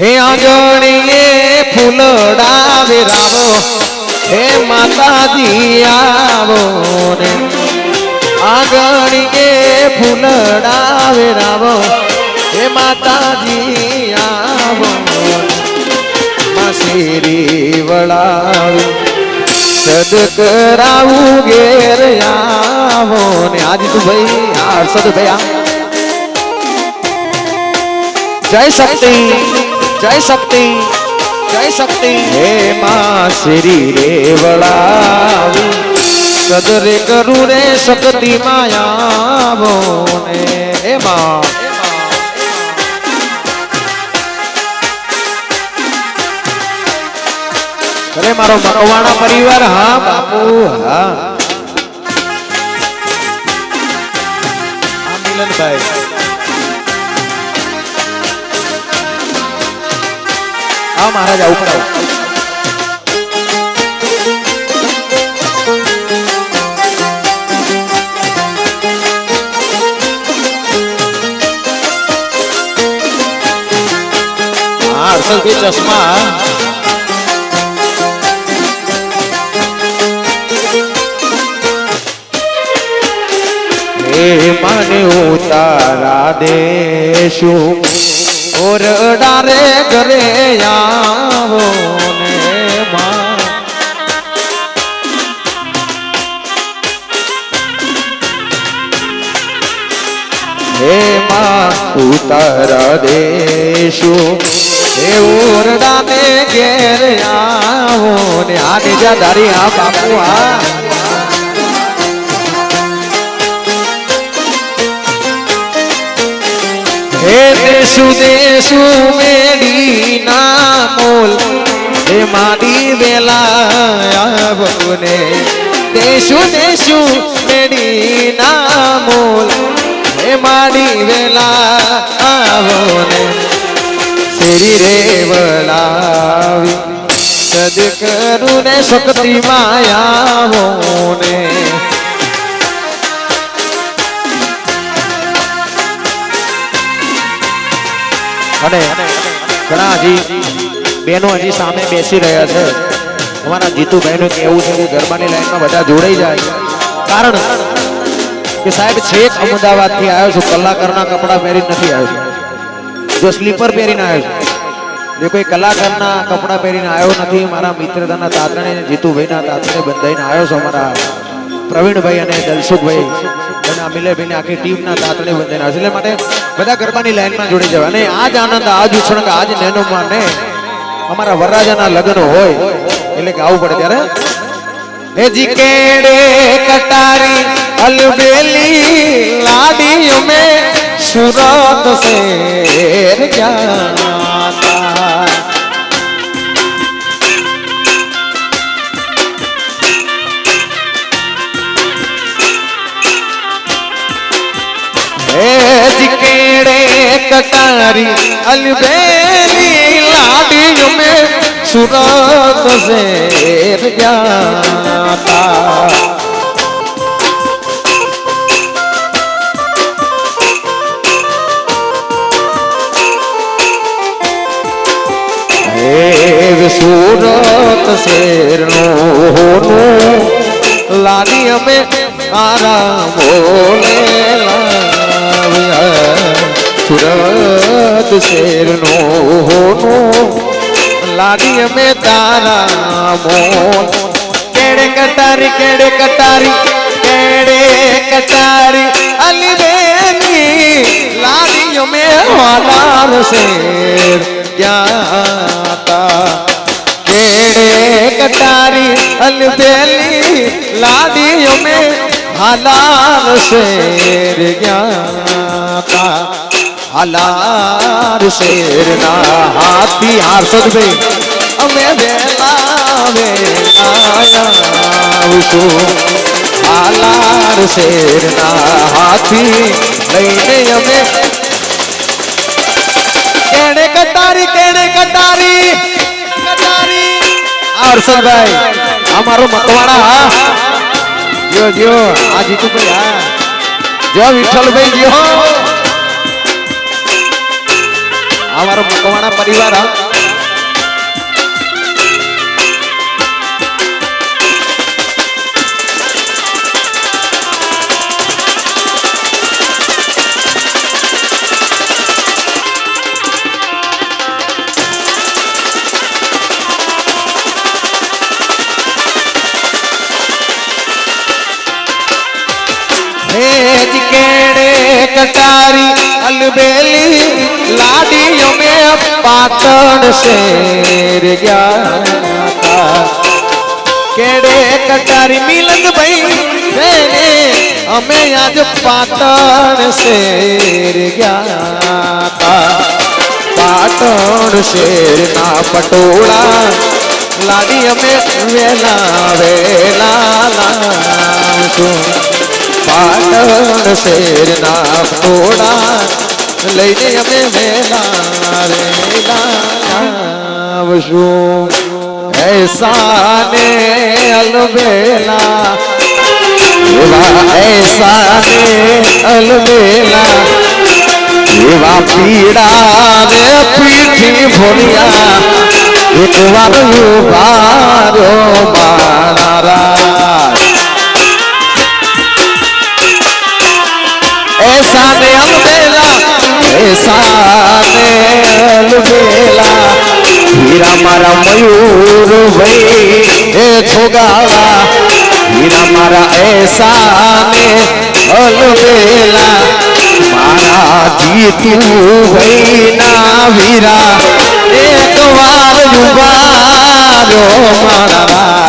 હે આંગણીએ ફૂલડા વેરાવો હે માતાજી આવો ને આંગણીએ ફૂલડા વેરાવો હે માતાજી આવો માં શેરી વળાવી સદ કરાવું ઘેર આવો ને આજ તું ભાઈ આ સદ ભાઈ આ જય શક્તિ. જય શક્તિ જય શક્તિ હે માં શ્રી રે વળાવી સદરે કરું રે શક્તિ માયાવો ને હે માં અરે મારો મકવાણા પરિવાર હા બાપુ હા હા મિલનભાઈ હા મહારાજ આવું પણ આવું. ચશ્મા મને ઉતારા દેશું ઓરડા રે ઘરે આવો ઉતારા દેશું એવું ઓરડા ને ઘેર આવો આ નીજા દારી આ બાપુ આ. હે દેશુ દેશુ મોલ હે માડી વેલા આવને દેશુ દેશુ, મેડી ના મોલ હે માડી વેલા આવને શેરી રે વળાવી સદ કરું ને શક્તિ માયાવો ને અને ઘણા હજી બહેનો હજી સામે બેસી રહ્યા છે. અમારા જીતુભાઈનું કેવું છે કે ગરબાની લાઈનમાં બધા જોડાઈ જાય. કારણ કે સાહેબ છેક અમદાવાદથી આવ્યો છું. કલાકારના કપડાં પહેરી નથી આવ્યો. છું જો સ્લીપર પહેરીને આવ્યો છું. જે કોઈ કલાકારના કપડાં પહેરીને આવ્યો નથી, મારા મિત્રતાના તાતણે જીતુભાઈના તાતણે બંધાઈને આવ્યો છું અમારા પ્રવીણભાઈ અને દલસુખભાઈ. અને અમિલેભાઈ આખી ટીમના તાતણે બંધાઈને આવશે એટલે માટે બધા ગરબાની લાઈનમાં જોડી જવા. અને આ જ આનંદ આ આજ આ જ નેનોમાં ને અમારા વરરાજાના લગ્ન હોય, એટલે કે આવવું પડે ત્યારે હેજી કેડે કટારી અલબેલી લાડી મે સુરત શેર હેજી કેડે કટારી અલબેલી લાડી મે સુરત શેર જાતા હે સુરત શેરનો લાલી અમે લાવ્યા સુરત શેરનો લાડી અમે તારા મોલ કેડે કટારી કેડે કટારી કેડે કટારી અલી બેની લાગી અમે વાલાર શેર. જ્ઞાતા કેડે કટારી અલબેલી લાદી અમે હાલાર શેર. જ્ઞાતા હાલાર શેરના હાથી હાર્ષદભાઈ અમે વેલા વેલા આવશું હાલાર શેરના હાથી લઈને અમે કેણે કતારી કેણે કતારી હર્ષદભાઈ, અમારો મતવાડા હા. જો જો, આ જીતુભાઈ, હા. જો, વિઠ્ઠલભાઈ, જો. અમારો મકવાણા પરિવાર હા કેડે કટારી અલબેલી લાડીઓ મે પાતણ શેર ગયા. કેડે કટારી મિલન ભાઈ બેને અમે આજ પાટણ શેર ગયા. પાટણ શેર ના પટોળા લાડી અમે વેલા વેલા લાવશું પાટણ શેરના ઘોડા લઈને અમે વેલા વેલા આવશું એસા ને અલબેલા એસા અલબેલા એવા પીડા ને પીઠી ભોલિયા એક વાર ઉભારો મારા साने अंबेला साने अलबेला हीरा मारा मयूर भाई, ए खोगाला हीरा मारा ऐसा ने अलबेला मारा जी तू भाई ना हीरा। एक बार जुबारो मारा।